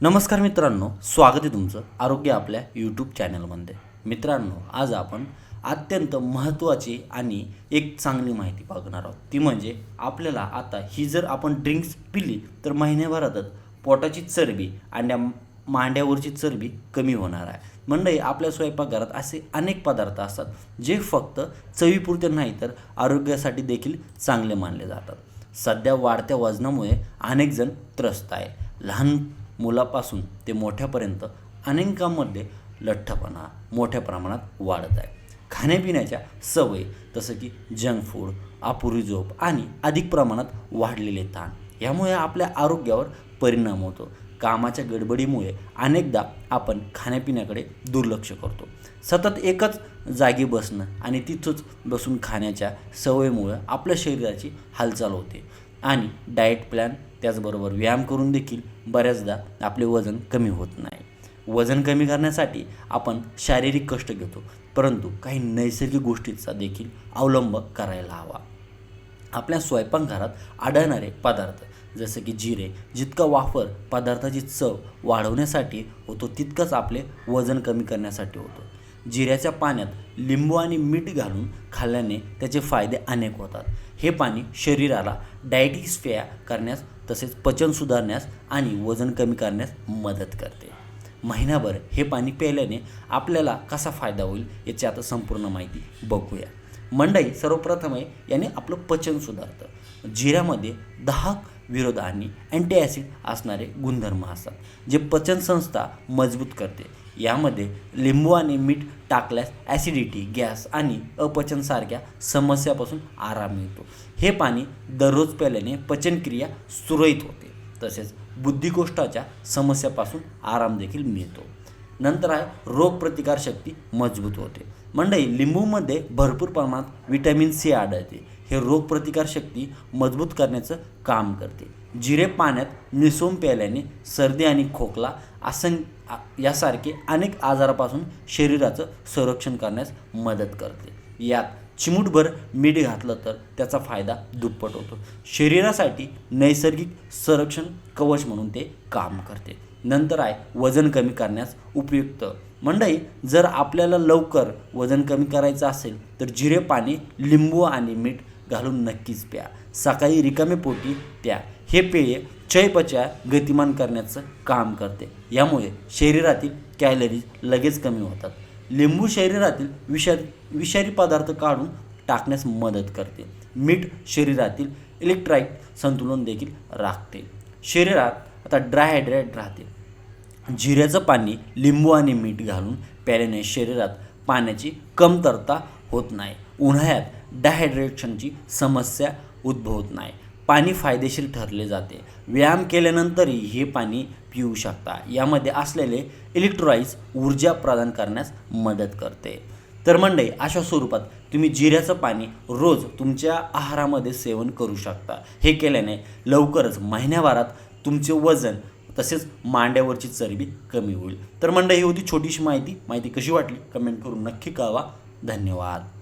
नमस्कार मित्रांनो स्वागत आहे तुमचं आरोग्य आपल्या यूट्यूब चॅनलमध्ये मित्रांनो आज आपण अत्यंत महत्त्वाची आणि एक चांगली माहिती बघणार आहोत. ती म्हणजे आपल्याला आता ही जर आपण ड्रिंक्स पिली तर महिन्याभरातच पोटाची चरबी आणि मांड्यावरची चरबी कमी होणार आहे. मंडळी आपल्या स्वयंपाकघरात असे अनेक पदार्थ असतात जे फक्त चवीपुरते नाही तर आरोग्यासाठी देखील चांगले मानले जातात. सध्या वाढत्या वजनामुळे अनेकजण त्रस्त आहे. लहान मुलापासून ते मोठ्यापर्यंत अनेकांमध्ये लठ्ठपणा मोठ्या प्रमाणात वाढत आहे. खाण्यापिण्याच्या सवयी जसं की जंक फूड अपुरी झोप आणि अधिक प्रमाणात वाढलेले ताण यामुळे आपल्या आरोग्यावर परिणाम होतो. कामाच्या गडबडीमुळे अनेकदा आपण खाण्यापिण्याकडे दुर्लक्ष करतो. सतत एकच जागी बसणं आणि तिथंच बसून खाण्याच्या सवयीमुळे आपल्या शरीराची हालचाल होते आणि डाएट प्लॅन त्याचबरोबर व्यायाम करून देखील बऱ्याचदा आपले वजन कमी होत नाही. वजन कमी करण्यासाठी आपण शारीरिक कष्ट घेतो परंतु काही नैसर्गिक गोष्टींचा देखील अवलंब करायला हवा. आपल्या स्वयंपाकघरात आढळणारे पदार्थ जसं की जिरे जितका वापर पदार्थाची चव वाढवण्यासाठी होतो तितकंच आपले वजन कमी करण्यासाठी होतो. जिऱ्याच्या पाण्यात लिंबू आणि मीठ घालून खाल्ल्याने त्याचे फायदे अनेक होतात. हे पाणी शरीराला डायटिक्सफिया करण्यास तसेच पचन सुधारण्यास आणि वजन कमी करण्यास मदत करते. महिनाभर हे पाणी प्यायल्याने आपल्याला कसा फायदा होईल याची आता संपूर्ण माहिती बघूया. मंडई सर्वप्रथम आहे याने आपलं पचन सुधारतं. जिऱ्यामध्ये दहा विरोध आणि अँटीॲसिड असणारे गुणधर्म असतात जे पचन संस्था मजबूत करते. यामध्ये लिंबू आणि मीठ टाकल्यास ॲसिडिटी गॅस आणि अपचनसारख्या समस्यापासून आराम मिळतो. हे पाणी दररोज प्यायल्याने पचनक्रिया सुरळीत होते. तसेच बुद्धिकोष्ठाच्या समस्यापासून आराम देखील मिळतो. नंतर आहे रोगप्रतिकारशक्ती मजबूत होते. मंडई लिंबूमध्ये भरपूर प्रमाणात विटॅमिन सी आढळते हे रोगप्रतिकारशक्ती मजबूत करण्याचं काम करते. जिरे पाण्यात मिसळून प्यायल्याने सर्दी आणि खोकला असं यासारखे अनेक आजारापासून शरीराचं संरक्षण करण्यास मदत करते. यात चिमूटभर मीठ घातलं तर त्याचा फायदा दुप्पट होतो. शरीरासाठी नैसर्गिक संरक्षण कवच म्हणून ते काम करते. नंतर आहे वजन कमी करण्यास उपयुक्त. मंडई जर आपल्याला लवकर वजन कमी करायचं असेल तर जिरे पाणी लिंबू आणि मीठ घालून नक्कीच प्या. सकाळी रिकामे पोटी प्या. हे पेय चयपचय गतिमान करण्याचं काम करते. यामुळे शरीरातील कॅलरीज लगेच कमी होतात. लिंबू शरीरातील विषारी विषारी पदार्थ काढून टाकण्यास मदत करते. मीठ शरीरातील इलेक्ट्राईट संतुलन देखील राखते. शरीरात आता ड्रायहायड्रेट राहते. जिऱ्याचं पाणी लिंबू आणि मीठ घालून प्यायल्याने शरीरात पाण्याची कमतरता होत नाही. उन्हाळ्यात डायहायड्रेशनची समस्या उद्भवत नाही. पाणी फायदेशीर ठरले जाते. व्यायाम केल्यानंतरही हे पाणी पिऊ शकता. यामध्ये असलेले इलेक्ट्रोलाइट्स ऊर्जा प्रदान करण्यास मदत करते. तर मंडई अशा स्वरूपात तुम्ही जिऱ्याचं पाणी रोज तुमच्या आहारामध्ये सेवन करू शकता. हे केल्याने लवकरच महिन्याभरात तुमचे वजन तसेच मांड्यावरची चरबी कमी होईल. तर मंडई ही होती छोटीशी माहिती. माहिती कशी वाटली? कमेंट करून नक्की कळवा. धन्यवाद.